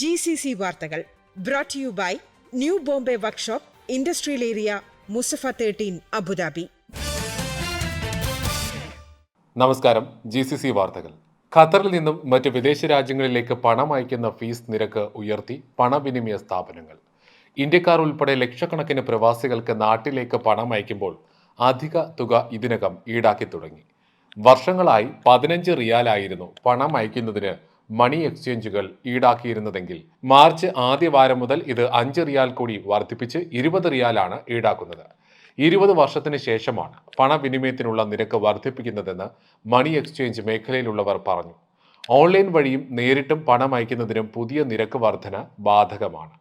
G C C വാർത്തകൾ brought you by New Bombay workshop industrial area Musaffah thirteen Abu Dhabi നമസ്കാരം. G C C വാർത്തകൾ. ഖത്തറിൽ നിന്നും മറ്റ് വിദേശ രാജ്യങ്ങളിലേക്ക് പണം അയക്കുന്ന ഫീസ് നിരക്ക് ഉയർത്തി പണവിനിമയ സ്ഥാപനങ്ങൾ. ഇന്ത്യക്കാർ ഉൾപ്പെടെ ലക്ഷക്കണക്കിന് പ്രവാസികൾക്ക് നാട്ടിലേക്ക് പണം അയക്കുമ്പോൾ അധിക തുക ഇതിനകം ഈടാക്കി തുടങ്ങി. വർഷങ്ങളായി പതിനഞ്ച് റിയാലായിരുന്നു പണം അയക്കുന്നതിന് മണി എക്സ്ചേഞ്ചുകൾ ഈടാക്കിയിരുന്നതെങ്കിൽ മാർച്ച് ആദ്യ വാരം മുതൽ ഇത് അഞ്ച് റിയാൽ കൂടി വർദ്ധിപ്പിച്ച് ഇരുപത് റിയാലാണ് ഈടാക്കുന്നത്. ഇരുപത് വർഷത്തിന് ശേഷമാണ് പണവിനിമയത്തിനുള്ള നിരക്ക് വർദ്ധിപ്പിക്കുന്നതെന്ന് മണി എക്സ്ചേഞ്ച് മേഖലയിലുള്ളവർ പറഞ്ഞു. ഓൺലൈൻ വഴിയും നേരിട്ടും പണം അയക്കുന്നതിനും പുതിയ നിരക്ക് വർധന ബാധകമാണ്.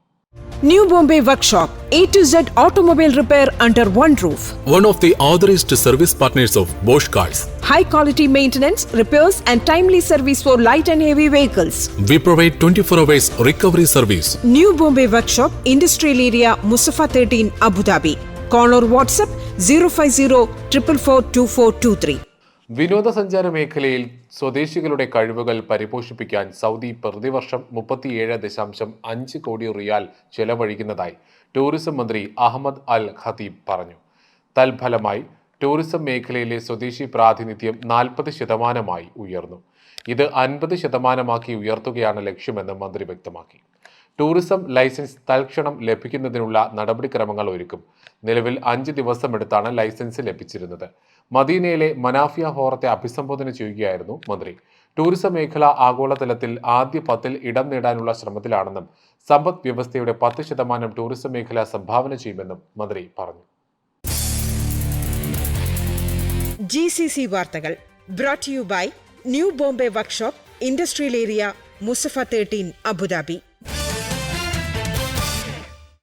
New Bombay Workshop, A to Z automobile repair under one roof. One of the authorized service partners of Bosch Cars. High quality maintenance, repairs, and timely service for light and heavy vehicles. We provide 24 hours recovery service. New Bombay Workshop, Industrial Area, Musafa 13, Abu Dhabi. Call or WhatsApp 050 444 2423. വിനോദസഞ്ചാര മേഖലയിൽ സ്വദേശികളുടെ കഴിവുകൾ പരിപോഷിപ്പിക്കാൻ Saudi പ്രതിവർഷം മുപ്പത്തിയേഴ് ദശാംശം അഞ്ച് കോടി റിയാൽ ചെലവഴിക്കുന്നതായി tourism മന്ത്രി അഹമ്മദ് അൽ ഖത്തീബ് പറഞ്ഞു. തൽഫലമായി ടൂറിസം മേഖലയിലെ സ്വദേശി പ്രാതിനിധ്യം നാൽപ്പത് ശതമാനമായി ഉയർന്നു. ഇത് അൻപത് ശതമാനമാക്കി ഉയർത്തുകയാണ് ലക്ഷ്യമെന്ന് മന്ത്രി വ്യക്തമാക്കി. ടൂറിസം ലൈസൻസ് തൽക്ഷണം ലഭിക്കുന്നതിനുള്ള നടപടിക്രമങ്ങൾ ഒരുക്കും. നിലവിൽ അഞ്ച് ദിവസമെടുത്താണ് ലൈസൻസ് ലഭിച്ചിരുന്നത്. മദീനയിലെ മനാഫിയ ഫോറത്തെ അഭിസംബോധന ചെയ്യുകയായിരുന്നു മന്ത്രി. ടൂറിസം മേഖല ആഗോളതലത്തിൽ ആദ്യ പത്തിൽ ഇടം നേടാനുള്ള ശ്രമത്തിലാണെന്നും സമ്പദ് വ്യവസ്ഥയുടെ പത്ത് ശതമാനം ടൂറിസം മേഖല സംഭാവന ചെയ്യുമെന്നും മന്ത്രി പറഞ്ഞു. ജി സി സി വാർത്തകൾ brought you by New Bombay workshop industrial area Musaffah thirteen Abu Dhabi